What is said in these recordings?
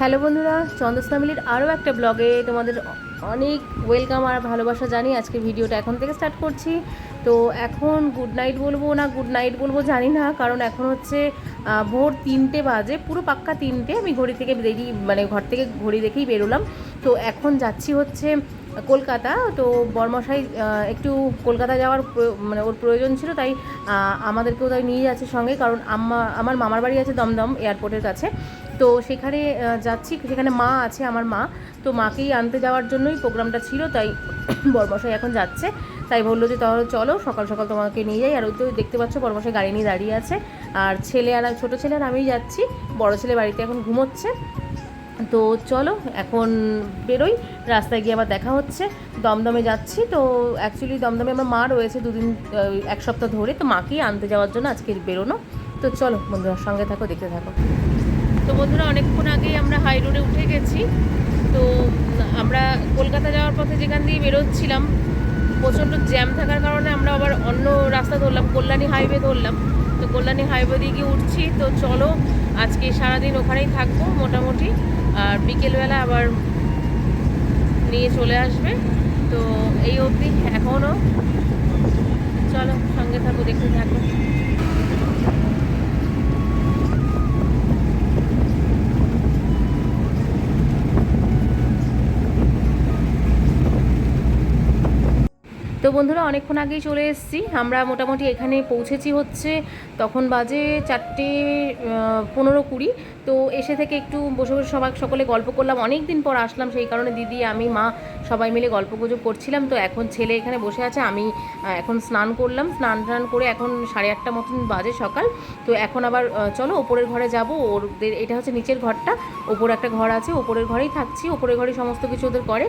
Hello বন্ধুরা চন্দ্রস ফ্যামিলির আরও একটা ব্লগে তোমাদের অনেক ওয়েলকাম আর ভালোবাসা জানি আজকে ভিডিওটা এখন থেকে স্টার্ট করছি। তো এখন গুড নাইট বলব না গুড নাইট বলব জানি না, কারণ এখন হচ্ছে ভোর তিনটে বাজে, পুরো পাক্কা তিনটে। আমি ঘড়ি থেকে বেরিয়ে মানে ঘর থেকে ঘড়ি দেখেই বেরোলাম। তো এখন যাচ্ছি হচ্ছে কলকাতা। তো বর্মশাই একটু কলকাতা যাওয়ার মানে ওর প্রয়োজন ছিল, তাই আমাদেরকেও তাই নিয়ে যাচ্ছে সঙ্গে, কারণ আম্মা, আমার মামার বাড়ি আছে দমদম এয়ারপোর্টের কাছে। তো সেখানে যাচ্ছি, সেখানে মা আছে, আমার মা। তো মাকেই আনতে যাওয়ার জন্যই প্রোগ্রামটা ছিল, তাই বর্মশাই এখন যাচ্ছে। তাই বলল যে, তাহলে চলো, সকাল সকাল তোমাকে নিয়ে যাই। আর ওই তো দেখতে পাচ্ছ, বর্মশাই গাড়ি নিয়ে দাঁড়িয়ে আছে। আর ছেলে আর ছোটো ছেলে আর আমি যাচ্ছি। বড় ছেলে বাড়িতে এখন ঘুমোচ্ছে। তো চলো, এখন বেরোই। রাস্তায় গিয়ে আবার দেখা হচ্ছে। দমদমে যাচ্ছি। তো অ্যাকচুয়ালি দমদমে আমার মা রয়েছে দুদিন এক সপ্তাহ ধরে। তো মাকেই আনতে যাওয়ার জন্য আজকে বেরোনো। তো চলো, বন্ধুরা সঙ্গে থাকো, দেখতে থাকো। তো বন্ধুরা, অনেকক্ষণ আগেই আমরা হাই রোডে উঠে গেছি। তো আমরা কলকাতা যাওয়ার পথে যেখান দিয়ে বেরোচ্ছিলাম, প্রচণ্ড জ্যাম থাকার কারণে আমরা আবার অন্য রাস্তা ধরলাম, কল্যাণী হাইওয়ে ধরলাম। তো কল্যাণী হাইওয়ে দিয়ে গিয়ে উঠছি। তো চলো, আজকে সারাদিন ওখানেই থাকব মোটামুটি। আর বিকেলবেলা আবার নিয়ে চলে আসবে। তো এই অবধি, এখনও। চলো, সঙ্গে থাকো, দেখতে থাকো। তো বন্ধুরা অনেকক্ষণ আগেই চলে এসেছি। আমরা মোটামুটি এখানে পৌঁছেছি হচ্ছে, তখন বাজে চারটে পনেরো কুড়ি। তো এসে থেকে একটু বসে বসে সবাই সকলে গল্প করলাম। অনেক দিন পর আসলাম, সেই কারণে দিদি, আমি, মা সবাই মিলে গল্প গুজব করছিলাম। তো এখন ছেলে এখানে বসে আছে, আমি এখন স্নান করলাম। স্নান টান করে এখন সাড়ে আটটা মতন বাজে সকাল। তো এখন আবার চলো ওপরের ঘরে যাব। ওদের এটা হচ্ছে নিচের ঘরটা। ওপর একটা ঘর আছে, ওপরের ঘরেই থাকছি। ওপরের ঘরেই সমস্ত কিছু ওদের করে।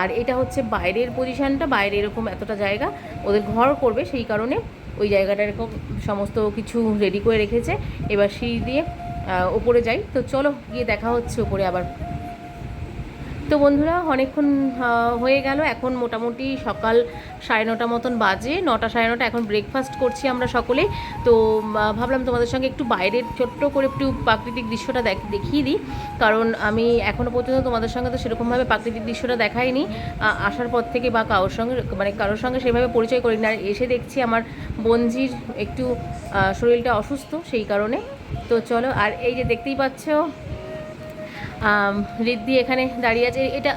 আর এটা হচ্ছে বাইরের পজিশনটা বাইরে এরকম এতটা জায়গা, ওদের ঘর করবে, সেই কারণে ওই জায়গাটা এরকম সমস্ত কিছু রেডি করে রেখেছে। এবার সিঁড়ি দিয়ে ওপরে যাই। তো চলো, গিয়ে দেখা হচ্ছে ওপরে আবার। তো বন্ধুরা, অনেকক্ষণ হয়ে গেল। এখন মোটামুটি সকাল সাড়ে নটা মতন বাজে। নটা সাড়ে নটা, এখন ব্রেকফাস্ট করছি আমরা সকলে তো ভাবলাম তোমাদের সঙ্গে একটু বাইরের ছোট্ট করে একটু প্রাকৃতিক দৃশ্যটা দেখ, দেখিয়ে দিই। কারণ আমি এখনও পর্যন্ত তোমাদের সঙ্গে তো সেরকমভাবে প্রাকৃতিক দৃশ্যটা দেখাইনি। আসার পর থেকে বা কারোর সঙ্গে মানে কারোর সঙ্গে সেভাবে পরিচয় করিনি। আর এসে দেখছি আমার বোনজির একটু শরীরটা অসুস্থ সেই কারণে। তো চলো, আর এই যে দেখতেই পাচ্ছ রিদ্ধি এখানে দাঁড়িয়ে আছে। এটা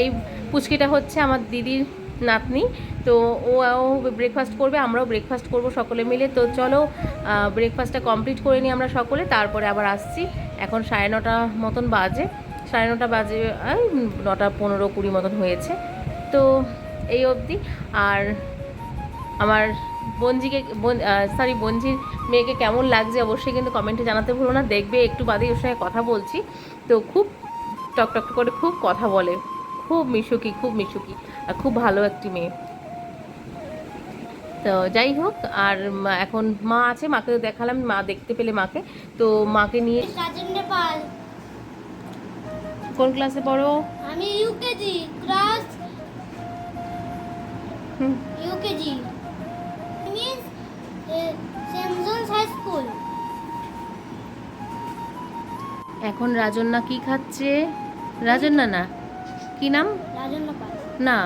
এই পুচকিটা হচ্ছে আমার দিদির নাতনি। তো ও ব্রেকফাস্ট করবে, আমরাও ব্রেকফাস্ট করব সকলে মিলে। তো চলো ব্রেকফাস্টটা কমপ্লিট করে নিই আমরা সকলে। তারপরে আবার আসছি। এখন সাড়ে নটা মতন বাজে। সাড়ে নটা বাজে নটা পনেরো কুড়ি মতন হয়েছে। তো এই অবধি। আর আমার বঞ্জিকে সরি বঞ্জির মেয়েকে কেমন লাগছে অবশ্যই কিন্তু কমেন্টে জানাতে ভুলো না। দেখবে একটু বাদেই ওর সঙ্গে কথা বলছি। তো খুব টকটক করে খুব কথা বলে। খুব মিশুকি খুব মিশুকি আর খুব ভালো একটি মেয়ে। তো যাই হোক আর মা- এখন মা আছে মাকে দেখালাম মা দেখতে পেলে মাকে। তো মাকে নিয়ে কোন ক্লাসে পড়ো? আমি UKG class UKG. Miss saint John's high school. এখন রাজন্না কি খাচ্ছে? রাজন্না না। কি নাম? না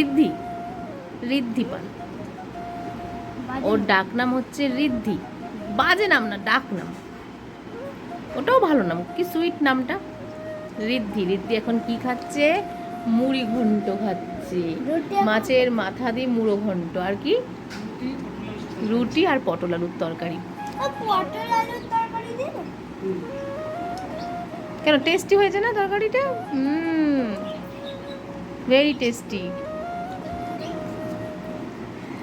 ঋদ্ধি। ঋদ্ধি পান ওর ডাক নাম হচ্ছে ঋদ্ধি। বাজে নাম না ডাক নাম। ওটাও ভালো নাম। কি সুইট নামটা? ঋদ্ধি। ঋদ্ধি এখন কি খাচ্ছে? মুড়ি ঘন্ট খাচ্ছে। মাছের মাথা দিয়ে মুড়ো ঘন্ট। আর কি? রুটি। আর পটল আলুর তরকারি। পটল আলুর কেন টেস্টি হয়েছে না তরকারিটা? হুম ভেরি টেস্টি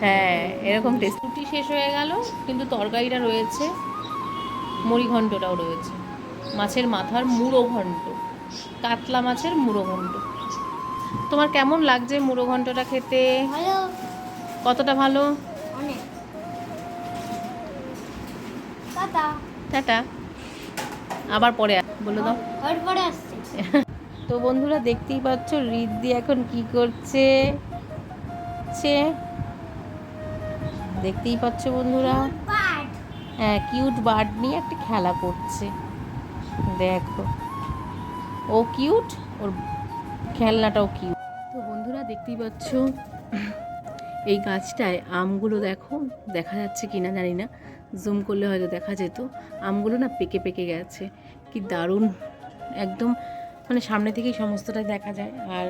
হ্যাঁ এরকম টেস্ট রুটি শেষ হয়ে গেল কিন্তু তরকারিটা রয়েছে মুড়ি ঘন্টটাও রয়েছে। মাছের মাথার মুড়ো ঘন্ট কাতলা মাছের মুড়ো ঘন্ট তোমার কেমন লাগছে মুড়ো ঘন্টটা খেতে? ভালো। কতটা ভালো? টাটা। আবার পরে বলে দাও। পরে আসছে। তো বন্ধুরা দেখতেই পাচ্ছ রিদ্ধি এখন কি করছে? সে দেখতেই পাচ্ছ বন্ধুরা? হ্যাঁ কিউট বার্ড নিয়ে একটা খেলা করছে। দেখো। ও কিউট ওর খেলনাটাও কিউট তো বন্ধুরা দেখতেই পাচ্ছ এই গাছটায় আমগুলো দেখো দেখা যাচ্ছে কিনা জানি না। জুম করলে হয়তো দেখা যেত। আমগুলো না পেকে পেকে গেছে। কি দারুণ। একদম মানে সামনে থেকেই সমস্তটাই দেখা যায়। আর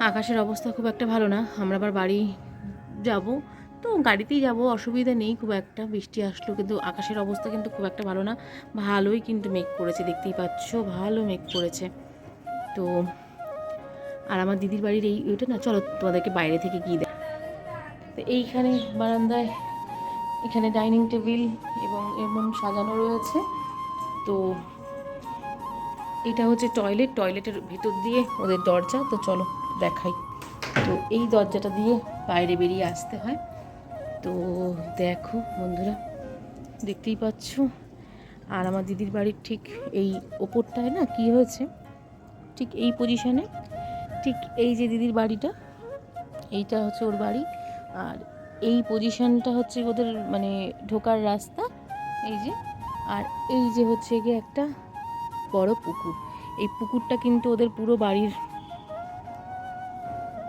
আকাশের অবস্থা খুব একটা ভালো না। আমরা আবার বাড়ি যাব। তো গাড়িতেই যাব, অসুবিধা নেই খুব একটা। বৃষ্টি আসলো কিন্তু আকাশের অবস্থা কিন্তু খুব একটা ভালো না। ভালোই কিন্তু মেঘ করেছে, দেখতেই পাচ্ছ? ভালো মেঘ করেছে। তো আর আমার দিদির বাড়ির এই ওইটা না, চলো তোমাদেরকে বাইরে থেকে গিয়ে দেখ তো এইখানে বারান্দায় এখানে ডাইনিং টেবিল এবং এমন সাজানো রয়েছে। তো এটা হচ্ছে টয়লেট, টয়লেটের ভিতর দিয়ে ওদের দরজা। তো চলো দেখাই। তো এই দরজাটা দিয়ে বাইরে বেরিয়ে আসতে হয়। তো দেখো বন্ধুরা, দেখতেই পাচ্ছ। আর আমার দিদির বাড়ির ঠিক এই ওপরটায় না কি হয়েছে? ঠিক এই পজিশনে ঠিক এই যে দিদির বাড়িটা, এইটা হচ্ছে ওর বাড়ি। আর এই পজিশনটা হচ্ছে ওদের মানে ঢোকার রাস্তা, এই যে, আর এই যে হচ্ছে গিয়ে একটা বড় পুকুর। এই পুকুরটা কিন্তু ওদের পুরো বাড়ির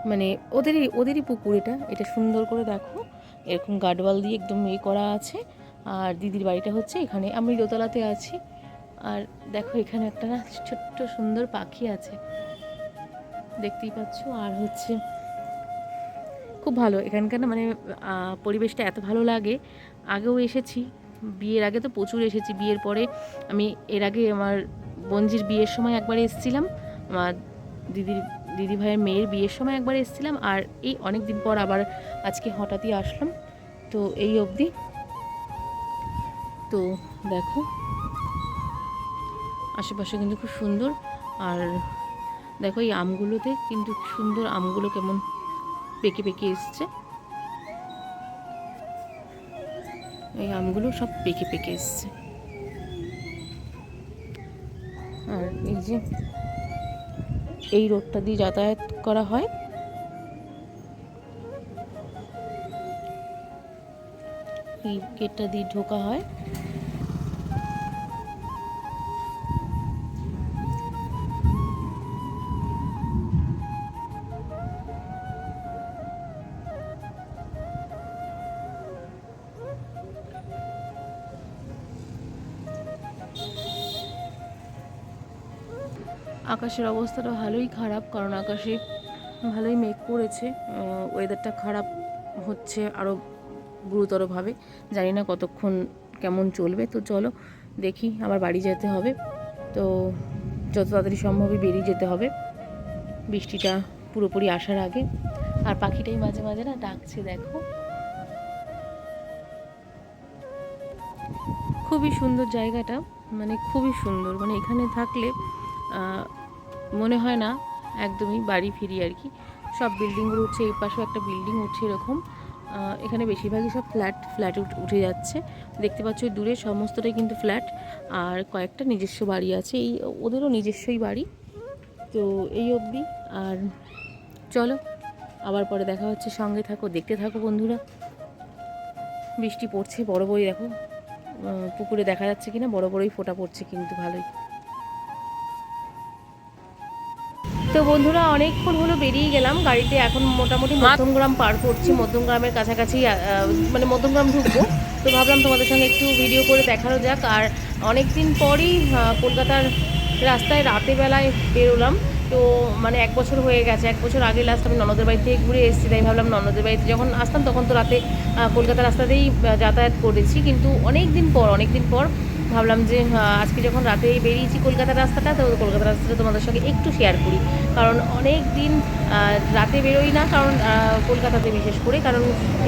মানে ওদেরই ওদেরই পুকুর এটা। এটা সুন্দর করে দেখো। এরকম গার্ডওয়াল দিয়ে একদম ইয়ে করা আছে। আর দিদির বাড়িটা হচ্ছে এখানে। আমি দোতলাতে আছি। আর দেখো এখানে একটা না ছোট্ট সুন্দর পাখি আছে। দেখতেই পাচ্ছ? আর হচ্ছে খুব ভালো। এখানকার মানে পরিবেশটা এত ভালো লাগে। আগেও এসেছি, বিয়ের আগে তো প্রচুর এসেছি। বিয়ের পরে আমি, এর আগে আমার বঞ্জির বিয়ের সময় একবার এসেছিলাম। আমার দিদির, দিদি ভাইয়ের মেয়ের বিয়ের সময় একবার এসেছিলাম। আর এই অনেক দিন পর আবার আজকে হঠাৎই আসলাম। তো এই অবধি। তো দেখো। আশেপাশে কিন্তু খুব সুন্দর। আর দেখো এই আমগুলোতে কিন্তু সুন্দর আমগুলো কেমন পেকে পেকে এসছে। এই আমগুলো সব পেকে পেকে এসছে। আর এই যে এই রোডটা দিয়ে যাতায়াত করা হয়। এই গেটটা দিয়ে ঢোকা হয়। আকাশের অবস্থাটা ভালোই খারাপ, কারণ আকাশে ভালোই মেঘ করেছে। ওয়েদারটা খারাপ হচ্ছে আরও গুরুতরভাবে। জানি না কতক্ষণ কেমন চলবে। তো চলো দেখি, আমার বাড়ি যেতে হবে। তো যত তাড়াতাড়ি সম্ভবই বেরিয়ে যেতে হবে। বৃষ্টিটা পুরোপুরি আসার আগে। আর পাখিটাই মাঝে মাঝে না ডাকছে, দেখো। খুবই সুন্দর জায়গাটা মানে খুবই সুন্দর। মানে এখানে থাকলে মনে হয় না, একদমই বাড়ি ফিরি আর কি। সব বিল্ডিংগুলো উঠছে এই পাশেও একটা বিল্ডিং উঠছে এরকম। এখানে বেশিরভাগই সব ফ্ল্যাট ফ্ল্যাট উঠে যাচ্ছে। দেখতে পাচ্ছ দূরে সমস্তটাই কিন্তু ফ্ল্যাট। আর কয়েকটা নিজস্ব বাড়ি আছে। এই, ওদেরও নিজস্বই বাড়ি। তো এই অবধি। আর চলো, আবার পরে দেখা হচ্ছে। সঙ্গে থাকো, দেখতে থাকো বন্ধুরা। বৃষ্টি পড়ছে, বড় বই দেখো। পুকুরে দেখা যাচ্ছে কিনা, বড় বড়ই ফোঁটা পড়ছে কিন্তু ভালোই। তো বন্ধুরা অনেকক্ষণ হলো বেরিয়ে গেলাম। গাড়িতে এখন মোটামুটি মধ্যমগ্রাম পার করছি মধ্যমগ্রামের কাছাকাছি মানে মধ্যমগ্রাম ঢুকবো। তো ভাবলাম তোমাদের সঙ্গে একটু ভিডিও করে দেখানো যাক। আর অনেক দিন পরই কলকাতার রাস্তায় রাতের বেলায় বেরোলাম। তো মানে এক বছর হয়ে গেছে, এক বছর আগে লাস্ট আমি ননদের বাড়ি থেকে ঘুরে এসেছি, তাই ভাবলাম ননদের বাড়িতে যখন আসতাম তখন তো রাতে কলকাতা রাস্তাতেই যাতায়াত করেছি। কিন্তু অনেক দিন পর অনেক দিন পর ভাবলাম যে আজকে যখন রাতে বেরিয়েছি কলকাতার রাস্তাটা, তো কলকাতার রাস্তাটা তোমাদের সঙ্গে একটু শেয়ার করি। কারণ অনেক দিন রাতে বেরোই না, কারণ কলকাতাতে বিশেষ করে, কারণ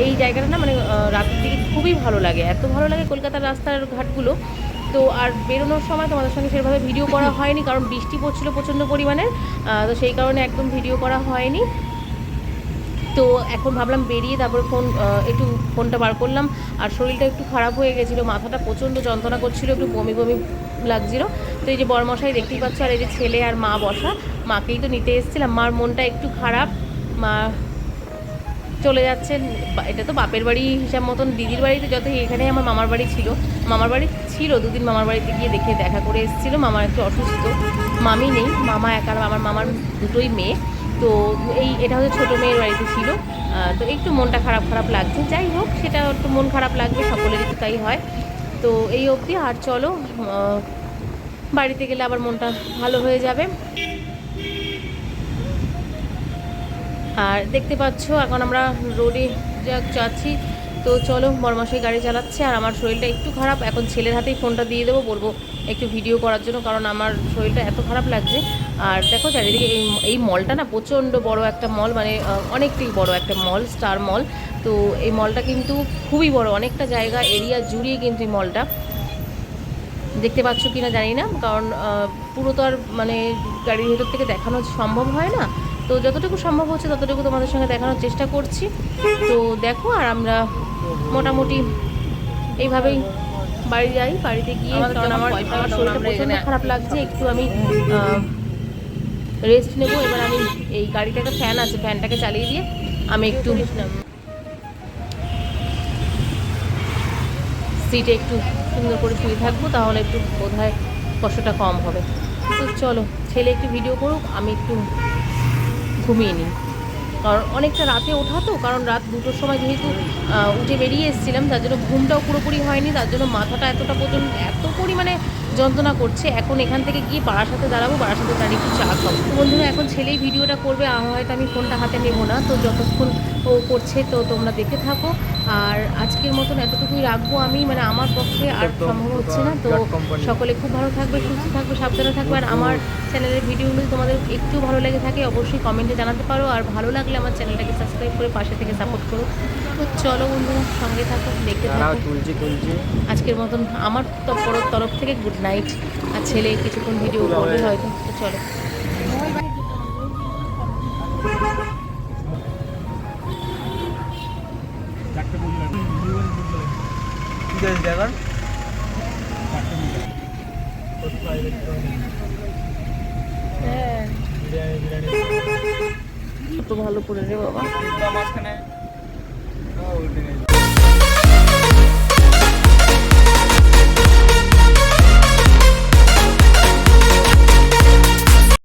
এই জায়গাটা না মানে রাতের দিকে খুবই ভালো লাগে। এত ভালো লাগে কলকাতার রাস্তার ঘাটগুলো। তো আর বেরোনোর সময় তোমাদের সঙ্গে সেভাবে ভিডিও করা হয়নি কারণ বৃষ্টি পড়ছিল প্রচণ্ড পরিমাণে তো সেই কারণে একদম ভিডিও করা হয়নি। তো এখন ভাবলাম বেরিয়ে তারপরে ফোন একটু ফোনটা বার করলাম আর শরীরটা একটু খারাপ হয়ে গেছিল মাথাটা প্রচণ্ড যন্ত্রণা করছিল একটু বমি বমি লাগছিল। তো এই যে বরমশাই দেখতেই পাচ্ছ আর এই যে ছেলে আর মা বসা মাকেই তো নিতে এসেছিলাম মার মনটা একটু খারাপ মা চলে যাচ্ছেন এটা তো বাপের বাড়ি হিসাব মতন, দিদির বাড়িতে যত এখানে আমার মামার বাড়ি ছিল। মামার বাড়ি ছিল, দুদিন মামার বাড়িতে গিয়ে দেখে দেখা করে এসেছিল। মামা একটু অসুস্থ, মামি নেই, মামা একা, আমার মামার দুটোই মেয়ে। তো এই, এটা হচ্ছে ছোটো মেয়ের বাড়িতে ছিল। তো একটু মনটা খারাপ খারাপ লাগছে। যাই হোক, সেটা একটু মন খারাপ লাগবে, সকলেরই তো তাই হয়। তো এই অবধি, আর চলো বাড়িতে গেলে আবার মনটা ভালো হয়ে যাবে। আর দেখতে পাচ্ছ, এখন আমরা রোডে যাচ্ছি। তো চলো বরমাসাই গাড়ি চালাচ্ছে আর আমার শরীরটা একটু খারাপ। এখন ছেলের হাতেই ফোনটা দিয়ে দেবো, বলব একটু ভিডিও করার জন্য, কারণ আমার শরীরটা এত খারাপ লাগছে। আর দেখো চারিদিকে এই এই মলটা না প্রচণ্ড বড় একটা মল মানে অনেকটাই বড় একটা মল, স্টার মল। তো এই মলটা কিন্তু খুবই বড়, অনেকটা জায়গা, এরিয়া জুড়িয়ে কিন্তু এই মলটা। দেখতে পাচ্ছ কিনা জানি না, কারণ পুরো তো আর মানে গাড়ির ভেতর থেকে দেখানো সম্ভব হয় না। তো যতটুকু সম্ভব হচ্ছে ততটুকু তোমাদের সঙ্গে দেখানোর চেষ্টা করছি। তো দেখো আর আমরা মোটামুটি এইভাবেই বাড়ি যাই। বাড়িতে গিয়ে কারণ আমার আমার শরীরটা প্রচণ্ড খারাপ লাগছে। একটু আমি রেস্ট নেব। এবার আমি এই গাড়িতে একটা ফ্যান আছে ফ্যানটাকে চালিয়ে দিয়ে আমি একটু সিটে একটু সুন্দর করে শুয়ে থাকব। তাহলে একটু বোধ হয় কষ্টটা কম হবে। তো চলো ছেলে একটু ভিডিও করুক আমি একটু ঘুমিয়ে নিই। কারণ অনেকটা রাতে ওঠা তো, কারণ রাত দুটোর সময় যেহেতু উঠে বেরিয়ে এসেছিলাম, তার জন্য ঘুমটাও পুরোপুরি হয়নি, তার জন্য মাথাটা এতটা পর্যন্ত, এত পরিমাণে যন্ত্রণা করছে। এখন এখান থেকে গিয়ে পাড়ার সাথে দাঁড়াবো পাড়ার সাথে দাঁড়িয়ে একটু চা খাব। তো বন্ধুরা এখন ছেলেই ভিডিওটা করবে হয়তো আমি ফোনটা হাতে নেব না। তো যতক্ষণ ও করছে তো তোমরা দেখে থাকো। আর আজকের মতন এতটুকুই রাখব আমি। মানে আমার পক্ষে আর সম্ভব হচ্ছে না। তো সকলে খুব ভালো থাকবে সুস্থ থাকবে সাবধানে থাকবে। আর আমার চ্যানেলের ভিডিওগুলো তোমাদের একটু ভালো লেগে থাকে অবশ্যই কমেন্টে জানাতে পারো। আর ভালো লাগলে আমার চ্যানেলটাকে সাবস্ক্রাইব করে পাশে থেকে সাপোর্ট করো। তো চলো বন্ধুরা সঙ্গে থাকো দেখতে থাকো তুলছি তুলছি। আজকের মতন আমার তরফ তরফ থেকে গুড নাইট আর ছেলে কিছুক্ষণ ভিডিও করবে হয়তো তো চলো। হ্যাঁ। ভালো করে রে বাবা। মাঝখানে। വീട്ടിലേക്ക്